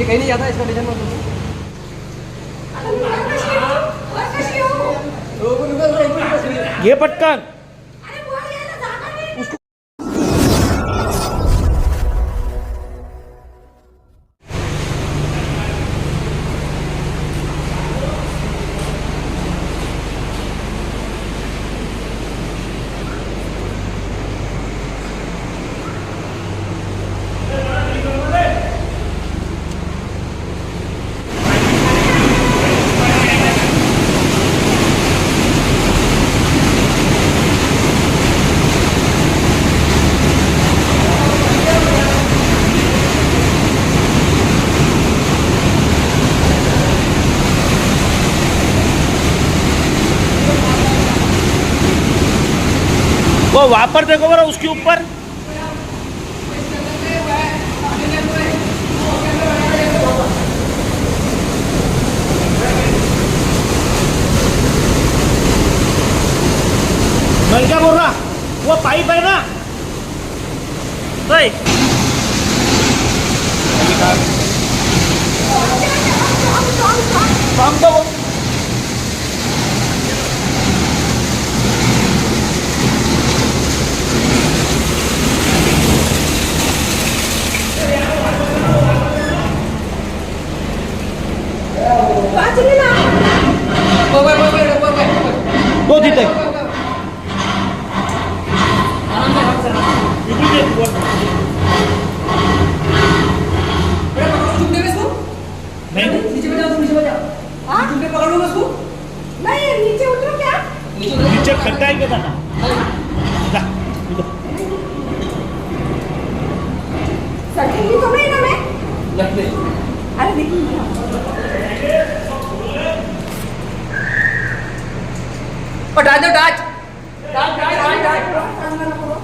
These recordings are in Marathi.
ये कहीं नहीं जाता इसका टेंशन मत लो आता मी वर कशी येऊ? वर कशी येऊ? तो पण उगाच राहील, पण उगाच राहील. घे पटकन अरे वर यायला जागा नाही. वो वापर देखो बरा उसके ऊपर। मैं क्या बोल रहा? वो पाइप है ना? नहीं काम तो वाचली ना. वर, वर, वर, वर, वर, वर, वर. तो तिथे अरे पकड़ो, चुपके में इसको। नहीं नीचे बैठ जाओ, तुम नीचे बैठ जाओ। हाँ? चुपके पकड़ लो इसको। नाही नीचे उतरू क्या नीचे उतर नीचे खड्डा है क्या दादा जा, उधर। सटकेगी तो नहीं ना मैं? लेफ्ट में। अरे देखिए और डाल दो डाच डाच डाच डाच डाच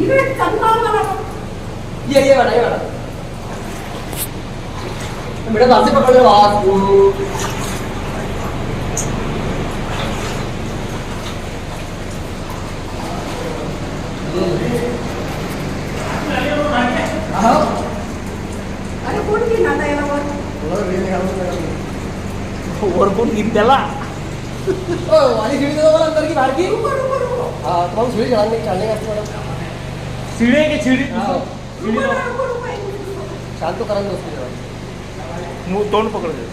इकडे चांगला मला ये ये वाला ये वाला। बेटा हाथ से पकड़ लो हाथ हाँ अरे कोण की नाता याला वर वर कोण घेईन त्याला. ओ वाली सीढ़ी दे दो वाला अंदर की बाहर की? रुको रुको रुको हाँ तो हम सीढ़ी चढ़ाने चढ़ने का थोड़ा सीढ़ी है की हाँ. रुको. शांत तो करा दो. उसकी जरा तोंड पकड़ दे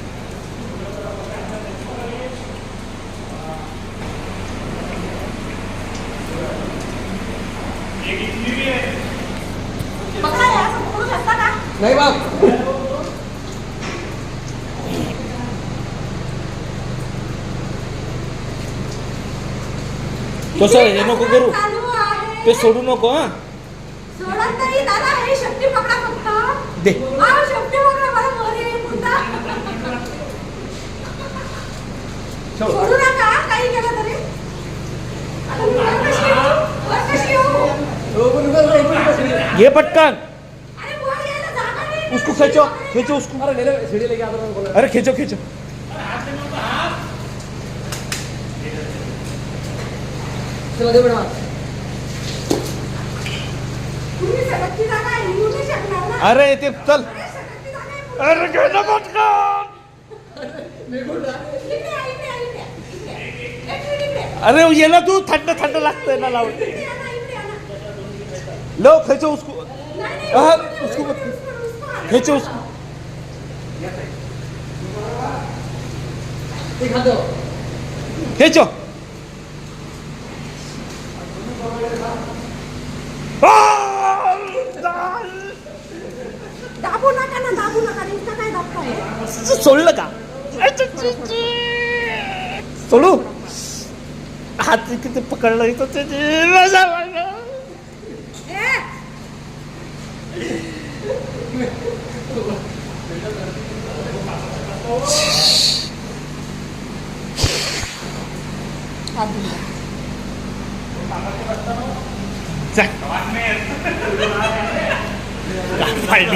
बघा असं पकडू शकता का? नहीं बाप तसं हे नको करू चालू आहे ते सोडू नको हा सोडत नाही दादा हे शक्ती पकडा फक्त दे आव शक्ती पकडा मला वर येईल पुन्हा. सोडू नका काही केलं तरी आता मी वर कशी येऊ? वर कशी येऊ? तो पण उगाच राहील, पण उगाच राहील. घे पटकन. अरे वर यायला जागा नाही. उसको खींचो खींचो उसको. हूँ अरे खींचो खींचो. चलो दे अरे ते चल. अरे ना पटकन. अरे ये ना तू थंड थंड लागतंय ना लावून. लो खींचो उसको. हाँ, उसको- मत-. खींचो उसको. खींचो दाबू नका ना दाबू नका नुसतं काय दाबताय सोडलं का? सोडू? हात किती पकडलं इथं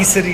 सरी.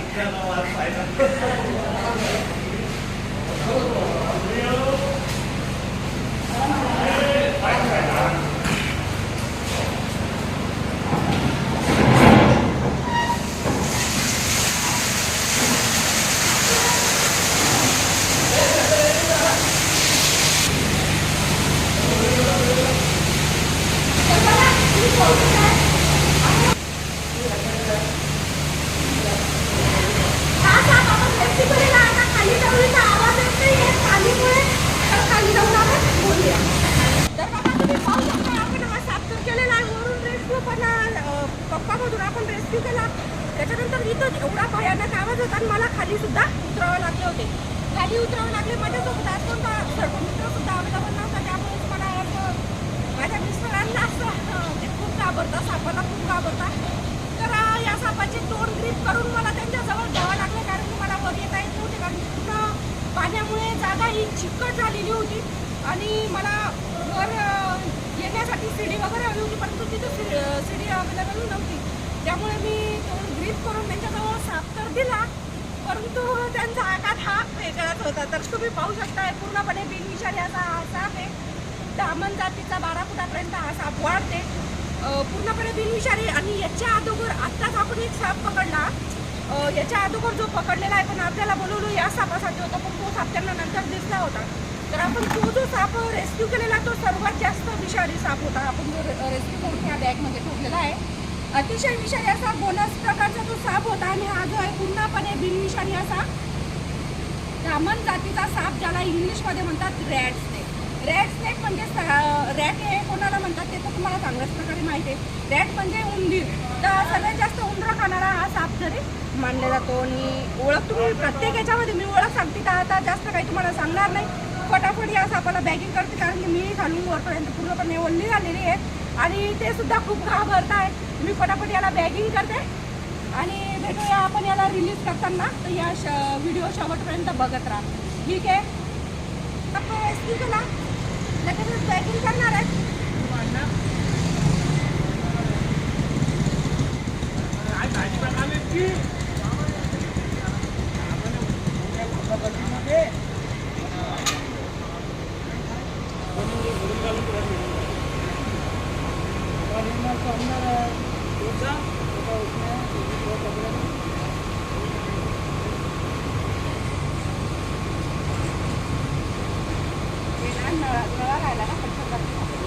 रेस्क्यू गेला त्याच्यानंतर इथं एवढा भयानक आवाज होता आणि मला खाली सुद्धा उतरावं लागले होते. खाली उतरावं लागले म्हणजे माझ्यासोबत आज कोणता सर्व मित्र सुद्धा अवेलेबल नव्हता. त्यामुळे मला असं माझ्या मिस्टरांना असं ते खूप घाबरता सापाला खूप घाबरता तर या सापाची तोंड ग्रीप करून मला त्यांच्याजवळ घ्यावं लागलं कारण की मला वर येता येत नव्हते. कारण पूर्ण पाण्यामुळे जागा ही चिकट झालेली होती. आणि मला वर येण्यासाठी सीडी वगैरे हवी होती परंतु तिथं सिडी अवेलेबल नव्हती. त्यामुळे मी ग्रीप करून त्यांच्याजवळ साप तर दिला परंतु त्यांचा आकार हा वेगळाच होता. तर तुम्ही पाहू शकता पूर्णपणे बिनविषारी असा हा साप आहे. दामन जातीचा बारा फुटापर्यंत हा साप वाढते. पूर्णपणे बिनविषारी आणि याच्या अगोदर आत्ताच आपण एक साप पकडला. याच्या अगोदर जो पकडलेला आहे पण आपल्याला बोलवलो या सापासाठी होता पण तो साप त्यांना नंतर दिसला होता. तर आपण तो जो साप रेस्क्यू केलेला तो सर्वात जास्त विषारी साप होता. आपण जो रेस्क्यू करून ह्या बॅगमध्ये ठेवलेला आहे. अतिशय विषारी असा बोनस प्रकारचा तो साप होता आणि हा जो आहे पूर्णपणे बिनविषारी असा ब्राह्मण जातीचा साप ज्याला इंग्लिशमध्ये म्हणतात रॅट स्नेक रॅट स्नेक म्हणजे रॅट हे कोणाला म्हणतात ते तर तुम्हाला चांगल्याच प्रकारे माहिती आहे. रॅट म्हणजे उंदीर. तर सगळ्यात जास्त उंदरं खाणारा हा साप जरी मानला जातो आणि ओळख तुम्ही प्रत्येक याच्यामध्ये मी ओळख सांगते तर आता जास्त काही तुम्हाला सांगणार नाही. फटाफट या सापाला बॅगिंग करते कारण की मी घालून वरपर्यंत पूर्णपणे ओढली झालेली आहे. आणि ते सुद्धा खूप घाबरत आहे तुम्ही फटाफट याला बॅगिंग करते आणि भेटूया आपण याला रिलीज करताना तर या श व्हिडिओ शेवटपर्यंत बघत राहा ठीक आहे आपण रेस्क्यू केला बॅगिंग करणार आहे गेला नळा नळा राहिला ना पटकन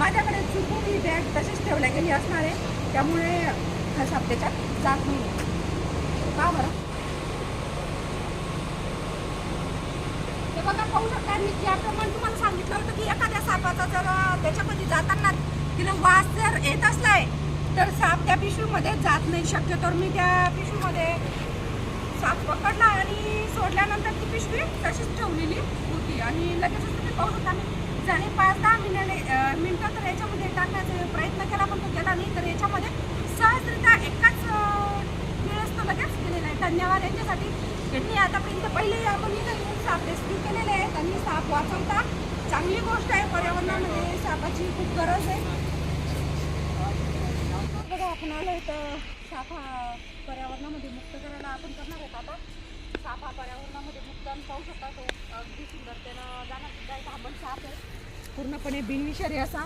माझ्याकडे चुकून ही बॅग तशीच ठेवल्या गेली असणार आहे. त्यामुळे हा साप त्याच्यात जात नाही. का बरं? हे बघा पाहू शकता मी ज्याप्रमाणे तुम्हाला सांगितलं होतं की एखाद्या सापाचा जर त्याच्यामध्ये जाताना तिला वास जर येत असलाय तर साप त्या पिशवीमध्ये जात नाही. शक्यतो मी त्या पिशवीमध्ये साप पकडला आणि सोडल्यानंतर ती पिशवी तशीच ठेवलेली होती. आणि लगेचच तुम्ही पाहू शकता मी पाच दहा मिनिटे मिनटं तर याच्यामध्ये टाकण्याचा प्रयत्न केला पण तो केला नाही. तर याच्यामध्ये सहजरित्या एकाच वेळेस तो लगेच गेलेला आहे. धन्यवाद यांच्यासाठी. त्यांनी आतापर्यंत पहिले आपण इथे येऊन साप रेस्क्यू केलेले आहे. त्यांनी साप वाचवता. चांगली गोष्ट आहे. पर्यावरणामध्ये सापाची खूप गरज आहे. बघा आपण आलो तर साप हा पर्यावरणामध्ये मुक्त करायला आपण करणार आहोत आता. साप हा पर्यावरणामध्ये मुक्त पाहू शकता. तो अगदी सुंदरतेनं जाणार सुद्धा एक आंबट साप आहे. पूर्णपणे बिनविषारी असा